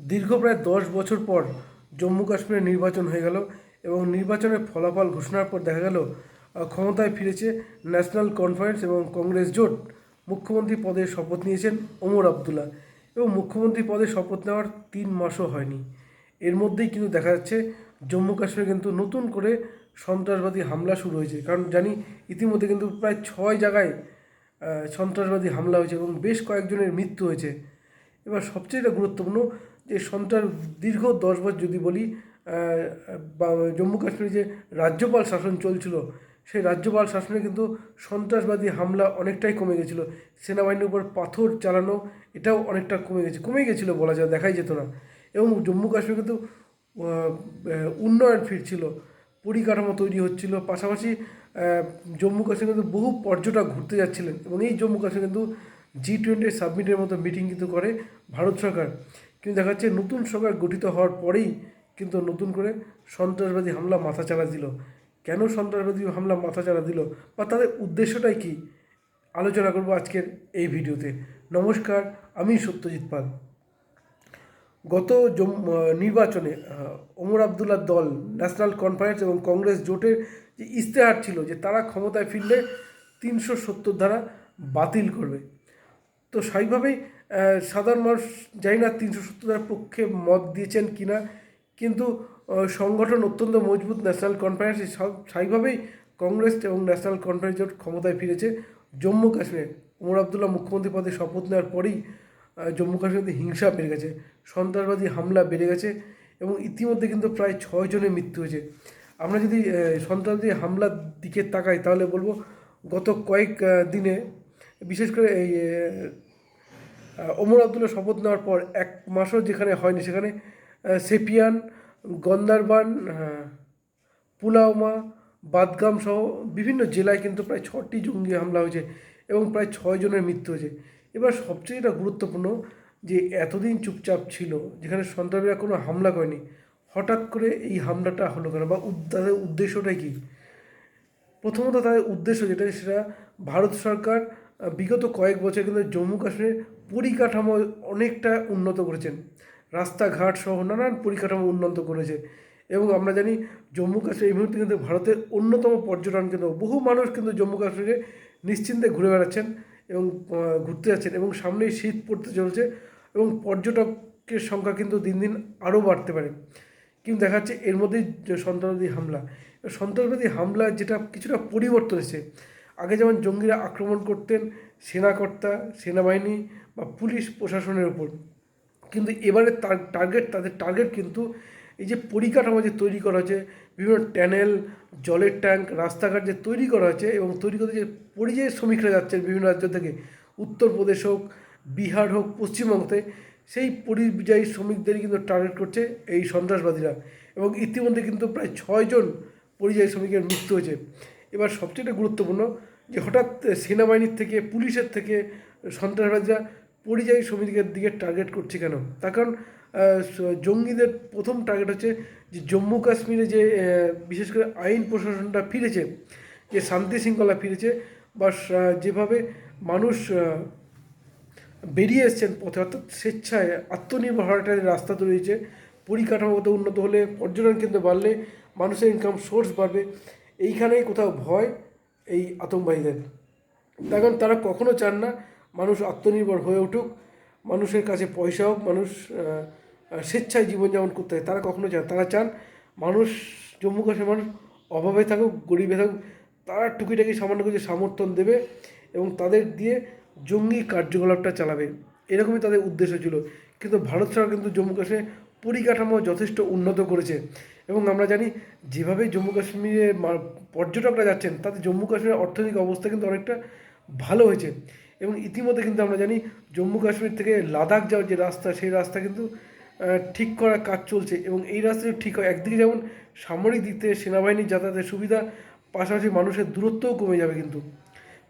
দীর্ঘ প্রায় দশ বছর পর জম্মু কাশ্মীরে নির্বাচন হয়ে গেল এবং নির্বাচনের ফলাফল ঘোষণার পর দেখা গেল ক্ষমতায় ফিরেছে ন্যাশনাল কনফারেন্স এবং কংগ্রেস জোট। মুখ্যমন্ত্রী পদে শপথ নিয়েছেন ওমর আবদুল্লা এবং মুখ্যমন্ত্রী পদে শপথ নেওয়ার তিন মাসও হয়নি। এর মধ্যেই কিন্তু দেখা যাচ্ছে, জম্মু কাশ্মীরে কিন্তু নতুন করে সন্ত্রাসবাদী হামলা শুরু হয়েছে। কারণ জানি, ইতিমধ্যে কিন্তু প্রায় ছয় জায়গায় সন্ত্রাসবাদী হামলা হয়েছে এবং বেশ কয়েকজনের মৃত্যু হয়েছে। এবার সবচেয়ে গুরুত্বপূর্ণ যে সন্ত্রাস দীর্ঘ দশ বছর যদি বলি জম্মু কাশ্মীরে যে রাজ্যপাল শাসন চলছিল, সেই রাজ্যপাল শাসনে কিন্তু সন্ত্রাসবাদী হামলা অনেকটাই কমে গেছিল। সেনাবাহিনীর উপর পাথর চালানো এটাও অনেকটা কমে গেছে, কমে গেছিল বলা যায়, দেখাই যেত না। এবং জম্মু কাশ্মীর কিন্তু উন্নয়ন ফিরছিল, পরিকাঠামো তৈরি হচ্ছিল, পাশাপাশি জম্মু কাশ্মীর কিন্তু বহু পর্যটক ঘুরতে যাচ্ছিলেন। এবং এই জম্মু কাশ্মীর কিন্তু জি টোয়েন্টি সাবমিটের মতো মিটিং কিন্তু করে ভারত সরকার। কিন্তু দেখা যাচ্ছে নতুন সরকার গঠিত হওয়ার পরেই কিন্তু নতুন করে সন্ত্রাসবাদী হামলা মাথা চাড়া দিল। কেন সন্ত্রাসবাদী হামলা মাথা চাড়া দিল বা তাদের উদ্দেশ্যটাই কি? আলোচনা করব আজকের এই ভিডিওতে। নমস্কার, আমি সত্যজিৎ পাল। গত নির্বাচনে ওমর আবদুল্লার দল, ন্যাশনাল কনফারেন্স এবং কংগ্রেস জোটের যে ইশতেহার ছিল যে তারা ক্ষমতায় ফিরলে তিনশো সত্তর ধারা বাতিল করবে। তো স্বাভাবিকভাবেই সাধারণ মানুষ জানি না তিনশো সত্তর পক্ষে মত দিয়েছেন কিনা, কিন্তু সংগঠন অত্যন্ত মজবুত ন্যাশনাল কনফারেন্স স্বাভাবিকভাবেই কংগ্রেস এবং ন্যাশনাল কনফারেন্স জোট ক্ষমতায় ফিরেছে জম্মু কাশ্মীরে। ওমর আবদুল্লাহ মুখ্যমন্ত্রী পদে শপথ নেওয়ার পরেই জম্মু কাশ্মীরে হিংসা বেড়ে গেছে, সন্ত্রাসবাদী হামলা বেড়ে গেছে এবং ইতিমধ্যে কিন্তু প্রায় ছয় জনের মৃত্যু হয়েছে। আমরা যদি সন্ত্রাসবাদী হামলার দিকে তাকাই, তাহলে বলব গত কয়েক দিনে, বিশেষ করে এই ওমর আবদুল্লা শপথ নেওয়ার পর এক মাসও যেখানে হয়নি সেখানে সেপিয়ান, গন্দারবান পুলাওমা, বাদগাম সহ বিভিন্ন জেলায় কিন্তু প্রায় ছটি জঙ্গি হামলা হয়েছে এবং প্রায় ছয় জনের মৃত্যু হয়েছে। এবার সবচেয়ে এটা গুরুত্বপূর্ণ যে এতদিন চুপচাপ ছিল, যেখানে সন্ত্রাসীরা কোনো হামলা করেনি, হঠাৎ করে এই হামলাটা হলো কেন বা তাদের উদ্দেশ্যটাই কী? প্রথমত তাদের উদ্দেশ্য যেটা সেটা ভারত সরকার বিগত কয়েক বছর কিন্তু জম্মু কাশ্মীরের পরিকাঠামো অনেকটা উন্নত করেছেন। রাস্তাঘাট সহ নানান পরিকাঠামো উন্নত করেছে এবং আমরা জানি জম্মু কাশ্মীর এই মুহূর্তে কিন্তু ভারতের অন্যতম পর্যটন কেন্দ্র। বহু মানুষ কিন্তু জম্মু কাশ্মীরে নিশ্চিন্তে ঘুরে বেড়াচ্ছেন এবং ঘুরতে যাচ্ছেন এবং সামনেই শীত পড়তে চলছে এবং পর্যটকের সংখ্যা কিন্তু দিন দিন আরও বাড়তে পারে। কিন্তু দেখা যাচ্ছে এর মধ্যেই সন্ত্রাসবাদী হামলা সন্ত্রাসবাদী হামলা যেটা কিছুটা পরিবর্তন এসেছে। আগে যেমন জঙ্গিরা আক্রমণ করতেন, সেনাকর্তা, সেনাবাহিনী বা পুলিশ প্রশাসনের উপর। কিন্তু এবারে তার টার্গেট তাদের টার্গেট কিন্তু এই যে পরিকাঠামো যে তৈরি করা হয়েছে, বিভিন্ন ট্যানেল জলের ট্যাঙ্ক রাস্তাঘাট যে তৈরি করা হয়েছে এবং তৈরি করতে যে পরিযায়ী শ্রমিকরা যাচ্ছেন বিভিন্ন রাজ্য থেকে উত্তরপ্রদেশ হোক, বিহার হোক, পশ্চিমবঙ্গতে, সেই পরিযায়ী শ্রমিকদেরই কিন্তু টার্গেট করছে এই সন্ত্রাসবাদীরা। এবং ইতিমধ্যে কিন্তু প্রায় ছয়জন পরিযায়ী শ্রমিকের মৃত্যু হয়েছে। এবার সবচেয়ে গুরুত্বপূর্ণ যে হঠাৎ সেনাবাহিনীর থেকে, পুলিশের থেকে সন্ত্রাসবাদীরা পরিযায়ী শ্রমিকের দিকে টার্গেট করছে কেন? তার কারণ জঙ্গিদের প্রথম টার্গেট হচ্ছে যে জম্মু কাশ্মীরে যে বিশেষ করে আইন প্রশাসনটা ফিরেছে, যে শান্তি শৃঙ্খলা ফিরেছে, বা যেভাবে মানুষ বেরিয়ে এসছেন পথে, অর্থাৎ স্বেচ্ছায় আত্মনির্ভর হওয়ার একটা রাস্তা তৈরি হয়েছে, পরিকাঠামোগত উন্নত হলে, পর্যটন কেন্দ্র বাড়লে মানুষের ইনকাম সোর্স বাড়বে এইখানেই কোথাও ভয়, এই আতঙ্কবাহীদের। কারণ তারা কখনো চান না, মানুষ আত্মনির্ভর হয়ে উঠুক, মানুষের কাছে পয়সা হোক, মানুষ স্বেচ্ছায় জীবনযাপন করতে হয় তারা কখনো চান তারা চান মানুষ জম্মু কাশ্মীর মানুষ অভাবে থাকুক, গরিবে থাকুক, তারা টুকিটাকি সামান্য কিছু সমর্থন দেবে এবং তাদের দিয়ে জঙ্গি কার্যকলাপটা চালাবে। এরকমই তাদের উদ্দেশ্য ছিল। কিন্তু ভারত সরকার কিন্তু জম্মু কাশ্মীরে পরিকাঠামো যথেষ্ট উন্নত করেছে। এবং আমরা জানি যেভাবে জম্মু কাশ্মীরে পর্যটকরা যাচ্ছেন, তাতে জম্মু কাশ্মীরের অর্থনৈতিক অবস্থা কিন্তু অনেকটা ভালো হয়েছে। এবং ইতিমধ্যে কিন্তু আমরা জানি জম্মু কাশ্মীর থেকে লাদাখ যাওয়ার যে রাস্তা, সেই রাস্তা কিন্তু ঠিক করার কাজ চলছে এবং এই রাস্তাটা ঠিক হয়। একদিকে যেমন সামরিক দিক থেকে সেনাবাহিনীর যাতায়াতের সুবিধা, পাশাপাশি মানুষের দূরত্বও কমে যাবে কিন্তু।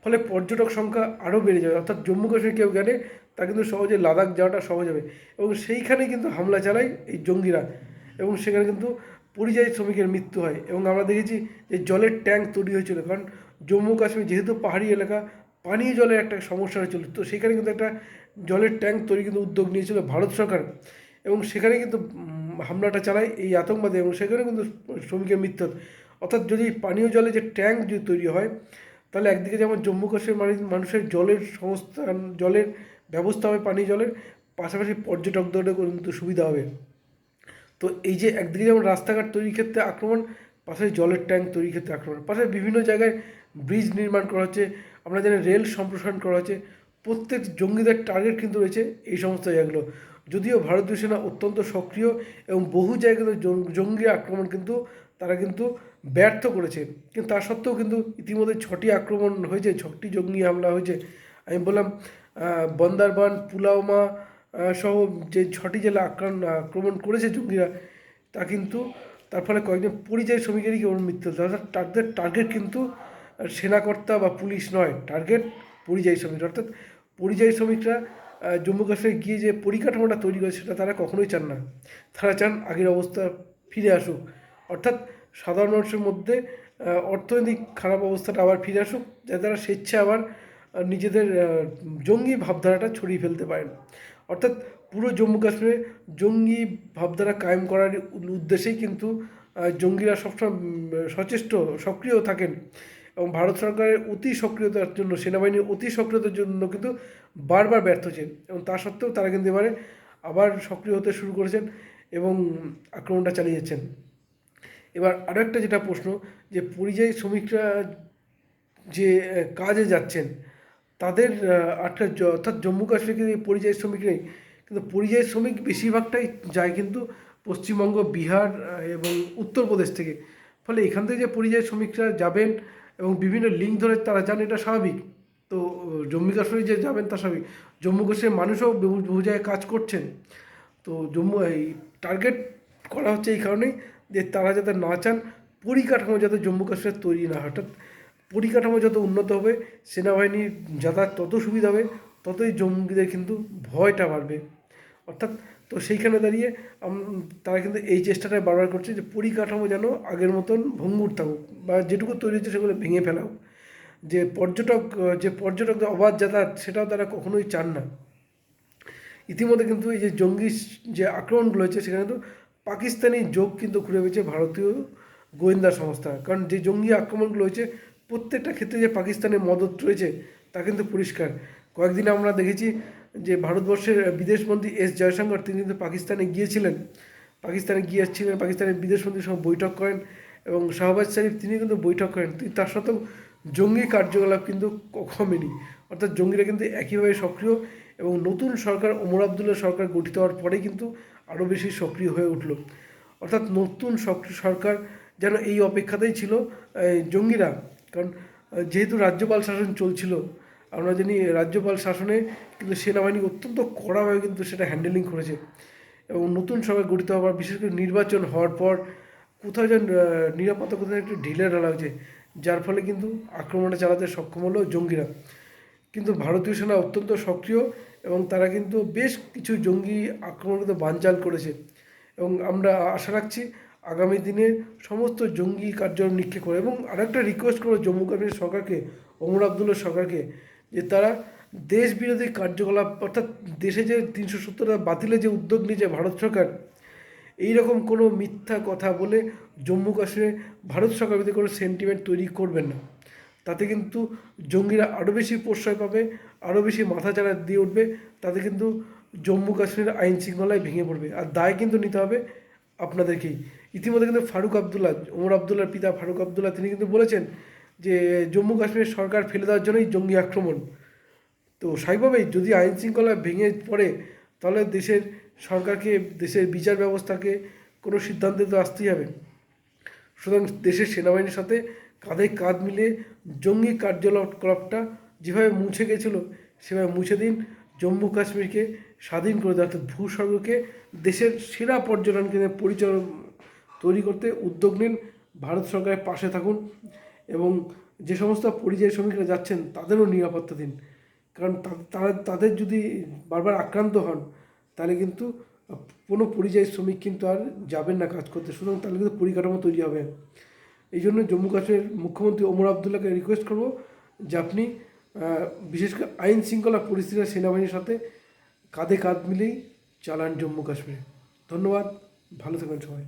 ফলে পর্যটক সংখ্যা আরও বেড়ে যাবে। অর্থাৎ জম্মু কাশ্মীর কেউ গেলে তা কিন্তু সহজে লাদাখ যাওয়াটা সহজ হবে। এবং সেইখানে কিন্তু হামলা চালায় এই জঙ্গিরা। এবং সেখানে কিন্তু পরিযায়ী শ্রমিকের মৃত্যু হয় এবং আমরা দেখেছি যে জলের ট্যাঙ্ক তৈরি হয়েছিল। কারণ জম্মু কাশ্মীর যেহেতু পাহাড়ি এলাকা, পানীয় জলের একটা সমস্যা হয়েছিল। তো সেখানে কিন্তু একটা জলের ট্যাঙ্ক তৈরি কিন্তু উদ্যোগ নিয়েছিল ভারত সরকার এবং সেখানে কিন্তু হামলাটা চালায় এই আতঙ্কবাদী এবং সেখানে কিন্তু শ্রমিকের মৃত্যু অর্থাৎ যদি পানীয় জলে যে ট্যাঙ্ক যদি তৈরি হয়, তাহলে একদিকে যেমন জম্মু কাশ্মীর মানুষ- মানুষের জলের সংস্থান, জলের ব্যবস্থা হবে পানীয় জলের, পাশাপাশি পর্যটকদেরও কিন্তু সুবিধা হবে। তো এই যে একদিকে যেমন রাস্তাঘাট তৈরির ক্ষেত্রে আক্রমণ পাশাপাশি জলের ট্যাঙ্ক তৈরির ক্ষেত্রে আক্রমণ, পাশে বিভিন্ন জায়গায় ব্রিজ নির্মাণ করা হচ্ছে, আমরা জানি রেল সম্প্রসারণ করা হচ্ছে, প্রত্যেক জঙ্গিদের টার্গেট কিন্তু রয়েছে এই সমস্ত জায়গাগুলো। যদিও ভারতীয় সেনা অত্যন্ত সক্রিয় এবং বহু জায়গাতে জঙ্গি আক্রমণ কিন্তু তারা কিন্তু ব্যর্থ করেছে, কিন্তু তা সত্ত্বেও কিন্তু ইতিমধ্যে ছটি আক্রমণ হয়েছে, ছটি জঙ্গি হামলা হয়েছে। আমি বললাম বন্দারবান, পুলাওমা সহ যে ছটি জেলা আক্রমণ আক্রমণ করেছে জঙ্গিরা, তা কিন্তু তার ফলে কয়েকজন পরিযায়ী শ্রমিকেরই কেবল মৃত্যু অর্থাৎ তাদের টার্গেট কিন্তু সেনাকর্তা বা পুলিশ নয় টার্গেট পরিযায়ী শ্রমিক। অর্থাৎ পরিযায়ী শ্রমিকরা জম্মু কাশ্মীরে গিয়ে যে পরিকাঠামোটা তৈরি করে সেটা তারা কখনোই চান না। তারা চান আগের অবস্থা ফিরে আসুক। অর্থাৎ সাধারণ মানুষের মধ্যে অর্থনৈতিক খারাপ অবস্থাটা আবার ফিরে আসুক, যাতে তারা স্বেচ্ছা আবার নিজেদের জঙ্গি ভাবধারাটা ছড়িয়ে ফেলতে পারেন। অর্থাৎ পুরো জম্মু কাশ্মীরে জঙ্গি ভাবধারা কায়েম করার উদ্দেশ্যেই কিন্তু জঙ্গিরা সবসময় সচেষ্ট, সক্রিয় থাকেন। এবং ভারত সরকারের অতি সক্রিয়তার জন্য, সেনাবাহিনীর অতি সক্রিয়তার জন্য কিন্তু বারবার ব্যর্থ হচ্ছেন এবং তা সত্ত্বেও তারা কিন্তু এবারে আবার সক্রিয় হতে শুরু করেছেন এবং আক্রমণটা চালিয়ে যাচ্ছেন। এবার আরও একটা যেটা প্রশ্ন, যে পরিযায়ী শ্রমিকরা যে কাজে যাচ্ছেন তাদের একটা অর্থাৎ জম্মু কাশ্মীরে কিন্তু পরিযায়ী শ্রমিক নেই কিন্তু পরিযায়ী শ্রমিক বেশিরভাগটাই যায় কিন্তু পশ্চিমবঙ্গ, বিহার এবং উত্তরপ্রদেশ থেকে। ফলে এখান থেকে যে পরিযায়ী শ্রমিকরা যাবেন এবং বিভিন্ন লিঙ্ক ধরে তারা যান, এটা স্বাভাবিক। তো, জম্মু কাশ্মীরে যে যাবেন তা স্বাভাবিক। জম্মু কাশ্মীরের মানুষও বহু বহু জায়গায় কাজ করছেন। তো, জম্মু, এই টার্গেট করা হচ্ছে এই কারণেই যে তারা যাতে না চান, পরিকাঠামো যাতে জম্মু কাশ্মীর তৈরি না অর্থাৎ পরিকাঠামো যত উন্নত হবে সেনাবাহিনীর যাতায়াত তত সুবিধা হবে, ততই জঙ্গিদের কিন্তু ভয়টা বাড়বে। অর্থাৎ তো সেইখানে দাঁড়িয়ে তারা কিন্তু এই চেষ্টাটাই বারবার করছে যে পরিকাঠামো যেন আগের মতন ভঙ্গুর থাকুক বা যেটুকু তৈরি হচ্ছে সেগুলো ভেঙে ফেলা হোক। যে পর্যটক, যে পর্যটকদের অবাধ যাতায়াত সেটাও তারা কখনোই চান না। ইতিমধ্যে কিন্তু এই যে জঙ্গি যে আক্রমণগুলো হচ্ছে, সেখানে কিন্তু পাকিস্তানি যোগ কিন্তু ঘুরে পেয়েছে ভারতীয় গোয়েন্দা সংস্থা। কারণ যে জঙ্গি আক্রমণগুলো হয়েছে প্রত্যেকটা ক্ষেত্রে যে পাকিস্তানের মদত রয়েছে, তা কিন্তু পরিষ্কার। কয়েকদিন আমরা দেখেছি যে ভারতবর্ষের বিদেশমন্ত্রী এস জয়শঙ্কর, তিনি কিন্তু পাকিস্তানে গিয়েছিলেন। পাকিস্তানে গিয়েছিলেন পাকিস্তানের বিদেশমন্ত্রীর সঙ্গে বৈঠক করেন এবং শাহবাজ শরীফ, তিনি কিন্তু বৈঠক করেন। কিন্তু তার সত্ত্বেও জঙ্গি কার্যকলাপ কিন্তু কমেনি। অর্থাৎ জঙ্গিরা কিন্তু একইভাবে সক্রিয় এবং নতুন সরকার ওমর আবদুল্লাহ সরকার গঠিত হওয়ার পরে কিন্তু আরও বেশি সক্রিয় হয়ে উঠল। অর্থাৎ নতুন সক্রিয় সরকার যেন এই অপেক্ষাতেই ছিল জঙ্গিরা। কারণ যেহেতু রাজ্যপাল শাসন চলছিল, আমরা জানি রাজ্যপাল শাসনে কিন্তু সেনাবাহিনী অত্যন্ত কড়াভাবে কিন্তু সেটা হ্যান্ডেলিং করেছে। এবং নতুন সরকার গঠিত হওয়ার বিশেষ করে নির্বাচন হওয়ার পর কোথাও যেন নিরাপত্তা কোথাও একটু ঢিলে ঢালা হয়েছে, যার ফলে কিন্তু আক্রমণটা চালাতে সক্ষম হলো জঙ্গিরা। কিন্তু ভারতীয় সেনা অত্যন্ত সক্রিয় এবং তারা কিন্তু বেশ কিছু জঙ্গি আক্রমণ কিন্তু বানচাল করেছে। এবং আমরা আশা রাখছি আগামী দিনে সমস্ত জঙ্গি কার্যক্রম নিক্ষেপ করে এবং আরেকটা রিকোয়েস্ট করব জম্মু কাশ্মীর সরকারকে, ওমর আবদুল্লা সরকারকে, যে তারা দেশ বিরোধী কার্যকলাপ অর্থাৎ দেশে যে তিনশো সত্তরটা বাতিলে যে উদ্যোগ নিয়েছে ভারত সরকার এই রকম কোনো মিথ্যা কথা বলে জম্মু কাশ্মীরে ভারত সরকার বিরুদ্ধে কোনো সেন্টিমেন্ট তৈরি করবেন না। তাতে কিন্তু জঙ্গিরা আরও বেশি প্রশ্রয় পাবে আরও বেশি মাথাচাড়া দিয়ে উঠবে, তাতে কিন্তু জম্মু কাশ্মীরের আইন শৃঙ্খলায় ভেঙে পড়বে। আর দায় কিন্তু নিতে হবে আপনাদেরকেই। ইতিমধ্যে কিন্তু ফারুক আবদুল্লাহ, ওমর আবদুল্লার পিতা ফারুক আবদুল্লাহ, তিনি কিন্তু বলেছেন যে জম্মু কাশ্মীরের সরকার ফেলে দেওয়ার জন্যই জঙ্গি আক্রমণ। তো স্বাভাবিকভাবেই যদি আইন শৃঙ্খলা ভেঙে পড়ে, তাহলে দেশের সরকারকে, দেশের বিচার ব্যবস্থাকে কোনো সিদ্ধান্তে তো আসতেই হবে। সুতরাং দেশের সেনাবাহিনীর সাথে কাঁধে কাঁধ মিলিয়ে জঙ্গি কার্যকলাপটা যেভাবে মুছে গেছিল, সেভাবে মুছে দিন জম্মু কাশ্মীরকে স্বাধীন করে দেওয়া। অর্থাৎ ভূস্বর্গকে দেশের সেরা পর্যটন কেন্দ্রে পরিচয় তৈরি করতে উদ্যোগ নিন, ভারত সরকারের পাশে থাকুন এবং যে সমস্ত পরিযায়ী শ্রমিকরা যাচ্ছেন তাদেরও নিরাপত্তা দিন। কারণ তারা, তাদের যদি বারবার আক্রান্ত হন, তাহলে কিন্তু কোনো পরিযায়ী শ্রমিক কিন্তু আর যাবেন না কাজ করতে। সুতরাং তাহলে কিন্তু পরিকাঠামো তৈরি হবে। এই জন্য জম্মু কাশ্মীরের মুখ্যমন্ত্রী ওমর আবদুল্লাহকে রিকোয়েস্ট করব যে আপনি বিশেষ করে আইন শৃঙ্খলা পরিস্থিতির সেনাবাহিনীর সাথে কাঁধে কাঁধ মিলেই চালান জম্মু কাশ্মীরে। ধন্যবাদ, ভালো থাকবেন সবাই।